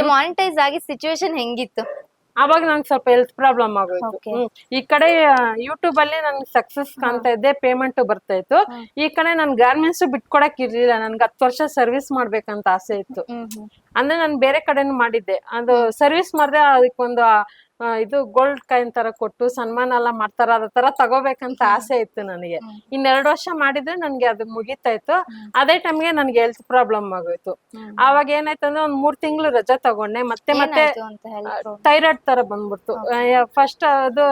Monetize ಆಗಿ situation ಹೆಂಗಿತ್ತು? ಅವಾಗ ನಂಗೆ ಸ್ವಲ್ಪ ಹೆಲ್ತ್ ಪ್ರಾಬ್ಲಮ್ ಆಗೋಯ್ತು. ಈ ಕಡೆ ಯೂಟ್ಯೂಬ್ ಅಲ್ಲಿ ನನ್ಗೆ ಸಕ್ಸಸ್ ಕಾಣ್ತಾ ಇದ್ದೆ ಪೇಮೆಂಟ್ ಬರ್ತಾ ಇತ್ತು. ಈ ಕಡೆ ನನ್ ಗಾರ್ಮೆಂಟ್ಸ್ ಬಿಟ್ಕೊಡಕ್ ಇರ್ಲಿಲ್ಲ ನನ್ಗೆ ಹತ್ತು ವರ್ಷ ಸರ್ವಿಸ್ ಮಾಡ್ಬೇಕಂತ ಆಸೆ ಇತ್ತು. ಅಂದ್ರೆ ನಾನು ಬೇರೆ ಕಡೆನೂ ಮಾಡಿದ್ದೆ. ಅದು ಸರ್ವಿಸ್ ಮಾಡಿದೆ ಅದಕ್ಕೊಂದು ಇದು ಗೋಲ್ಡ್ ಕಾಯಿನ್ ತರ ಕೊಟ್ಟು ಸನ್ಮಾನ ಎಲ್ಲ ಮಾಡ್ತಾರ ಅದ ತರ ತಗೋಬೇಕಂತ ಆಸೆ ಇತ್ತು ನನಗೆ. ಇನ್ನೆರಡು ವರ್ಷ ಮಾಡಿದ್ರೆ ನನ್ಗೆ ಅದು ಮುಗಿತಾ ಇತ್ತು. ಅದೇ ಟೈಮ್ಗೆ ನನ್ಗೆ ಹೆಲ್ತ್ ಪ್ರಾಬ್ಲಮ್ ಆಗೋಯ್ತು. ಆವಾಗ ಏನಾಯ್ತು ಅಂದ್ರೆ ಒಂದ್ ಮೂರ್ ತಿಂಗಳು ರಜಾ ತಗೊಂಡೆ. ಮತ್ತೆ ಮತ್ತೆ ಥೈರಾಯ್ಡ್ ತರ ಬಂದ್ಬಿಡ್ತು. ಫಸ್ಟ್ ಅದು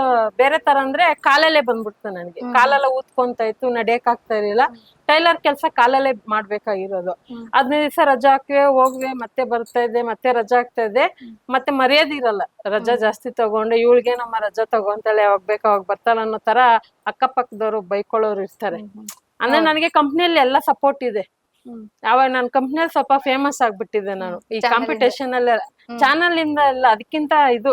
ಬೇರೆ ತರ ಅಂದ್ರೆ ಕಾಲಲ್ಲೇ ಬಂದ್ಬಿಡ್ತು ನನ್ಗೆ. ಕಾಲೆಲ್ಲ ಊದ್ಕೊಂತ ಇತ್ತು ನಡಿಯಕ್ ಆಗ್ತಾ ಇರಲಿಲ್ಲ. ಟೈಲರ್ ಕೆಲಸ ಕಾಲಲ್ಲೇ ಮಾಡ್ಬೇಕಾಗಿರೋದು. ಹದಿನೈದು ದಿವಸ ರಜಾ ಹಾಕ್ವೆ ಹೋಗ್ವೆ ಮತ್ತೆ ಬರ್ತಾ ಇದೆ ಮತ್ತೆ ರಜಾ ಆಗ್ತಾ ಇದೆ ಮತ್ತೆ ಮರ್ಯಾದಿರಲ್ಲ ರಜಾ ಜಾಸ್ತಿ ತಗೊಂಡು ಇವಳಿಗೆ ನಮ್ಮ ರಜಾ ತಗೊಂತಾಳೆ ಯಾವಾಗ ಬೇಕು ಅವಾಗ ಬರ್ತಾಳೆ ಅನ್ನೋ ತರ ಅಕ್ಕಪಕ್ಕದವ್ರು ಬೈಕೊಳ್ಳೋರು ಇರ್ತಾರೆ. ಅಂದ್ರೆ ನನಗೆ ಕಂಪ್ನಿಯಲ್ಲಿ ಎಲ್ಲ ಸಪೋರ್ಟ್ ಇದೆ. ಅವಾಗ ನಾನು ಕಂಪ್ನಿಯಲ್ಲಿ ಸ್ವಲ್ಪ ಫೇಮಸ್ ಆಗ್ಬಿಟ್ಟಿದ್ದೆ ನಾನು. ಈ ಕಾಂಪಿಟೇಷನ್ ಅಲ್ಲಿ ಚಾನಲ್ ಇಂದ ಎಲ್ಲ ಅದಕ್ಕಿಂತ ಇದು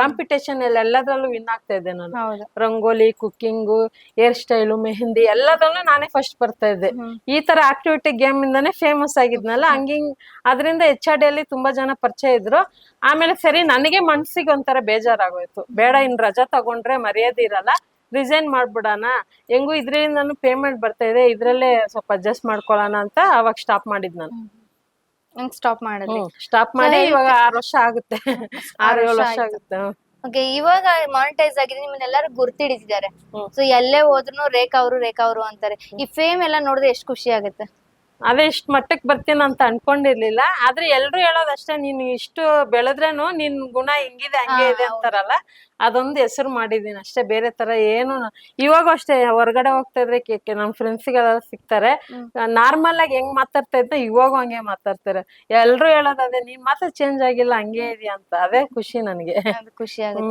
ಕಾಂಪಿಟೇಷನ್ ಅಲ್ಲಿ ಎಲ್ಲದರಲ್ಲೂ ವಿನ್ ಆಗ್ತಾ ಇದ್ದೆ ನಾನು. Rangoli cooking hair style mehndi ಎಲ್ಲದ್ರಲ್ಲೂ ನಾನೇ ಫಸ್ಟ್ ಬರ್ತಾ ಇದ್ದೆ. ಈ ತರ ಆಕ್ಟಿವಿಟಿ ಗೇಮ್ ಇಂದಾನೆ ಫೇಮಸ್ ಆಗಿದ್ನಲ್ಲ ಹಂಗಿಂಗ್ ಅದರಿಂದ ಎಚ್ ಆರ್ ಅಲ್ಲಿ ತುಂಬಾ ಜನ ಪರಿಚಯ ಇದ್ರು. ಆಮೇಲೆ ಸರಿ ನನಗೆ ಮನ್ಸಿಗೆ ಒಂಥರ ಬೇಜಾರಾಗೋಯ್ತು. ಬೇಡ ಇನ್ ರಜಾ ತಗೊಂಡ್ರೆ ಮರ್ಯಾದೆ ಇರಲ್ಲ. ರಿಸೈನ್ ಮಾಡ್ಬಿಡೋಣ. ಹೆಂಗೂ ಇದ್ರಿಂದ ಪೇಮೆಂಟ್ ಬರ್ತಾ ಇದೆ ಇದ್ರಲ್ಲೇ ಸ್ವಲ್ಪ ಅಡ್ಜಸ್ಟ್ ಮಾಡ್ಕೊಳ್ಳೋಣ ಅಂತ ಅವಾಗ ಸ್ಟಾಪ್ ಮಾಡಿದ್ ನಾನು. ಸ್ಟಾಪ್ ಮಾಡಿದ್ವಿ ಸ್ಟಾಪ್ ಮಾಡಿ ಇವಾಗ ಆರು ವರ್ಷ ಆಗುತ್ತೆ. ಆರು ಏಳು ವರ್ಷ ಆಗುತ್ತೆ ಓಕೆ ಇವಾಗ ಮಾನಿಟೈಸ್ ಆಗಿದೆ ನಿಮ್ಮನ್ನೆಲ್ಲರೂ ಗುರ್ತಿಡಿತಿದ್ದಾರೆ ಹ್ಮ್. ಸೊ ಎಲ್ಲೇ ಹೋದ್ರು ರೇಖಾ ಅವರು ರೇಖಾ ಅವರು ಅಂತಾರೆ. ಈ ಫೇಮ್ ಎಲ್ಲ ನೋಡಿದ್ರೆ ಎಷ್ಟು ಖುಷಿ ಆಗುತ್ತೆ? ಅದೇ ಇಷ್ಟ ಮಟ್ಟಕ್ ಬರ್ತೀನಿ ಅಂತ ಅನ್ಕೊಂಡಿರ್ಲಿಲ್ಲ. ಆದ್ರೆ ಎಲ್ರು ಹೇಳೋದಷ್ಟೇ ನೀನ್ ಇಷ್ಟು ಬೆಳೆದ್ರೇನು ನಿನ್ ಗುಣ ಹಿಂಗಿದೆ ಹಂಗೆ ಇದೆ ಅಂತಾರಲ್ಲ? ಅದೊಂದು ಹೆಸರು ಮಾಡಿದೀನಿ ಅಷ್ಟೇ ಬೇರೆ ತರ ಏನು ಇವಾಗ ಅಷ್ಟೇ ಹೊರಗಡೆ ಹೋಗ್ತಾ ಇದ್ರೆ ಕೇಕೆ ನಮ್ ಫ್ರೆಂಡ್ಸ್ಗೆಲ್ಲ ಸಿಗ್ತಾರೆ. ನಾರ್ಮಲ್ ಆಗಿ ಹೆಂಗ್ ಮಾತಾಡ್ತಾ ಇದ್ದ ಇವಾಗ ಹಂಗೆ ಮಾತಾಡ್ತಾರೆ. ಎಲ್ರು ಹೇಳೋದು ಅದೇ ನೀನ್ ಮಾತ್ರ ಚೇಂಜ್ ಆಗಿಲ್ಲ ಹಂಗೆ ಇದೆಯಾ ಅಂತ ಅದೇ ಖುಷಿ ನನ್ಗೆ. ಖುಷಿ ಆಗುತ್ತೆ.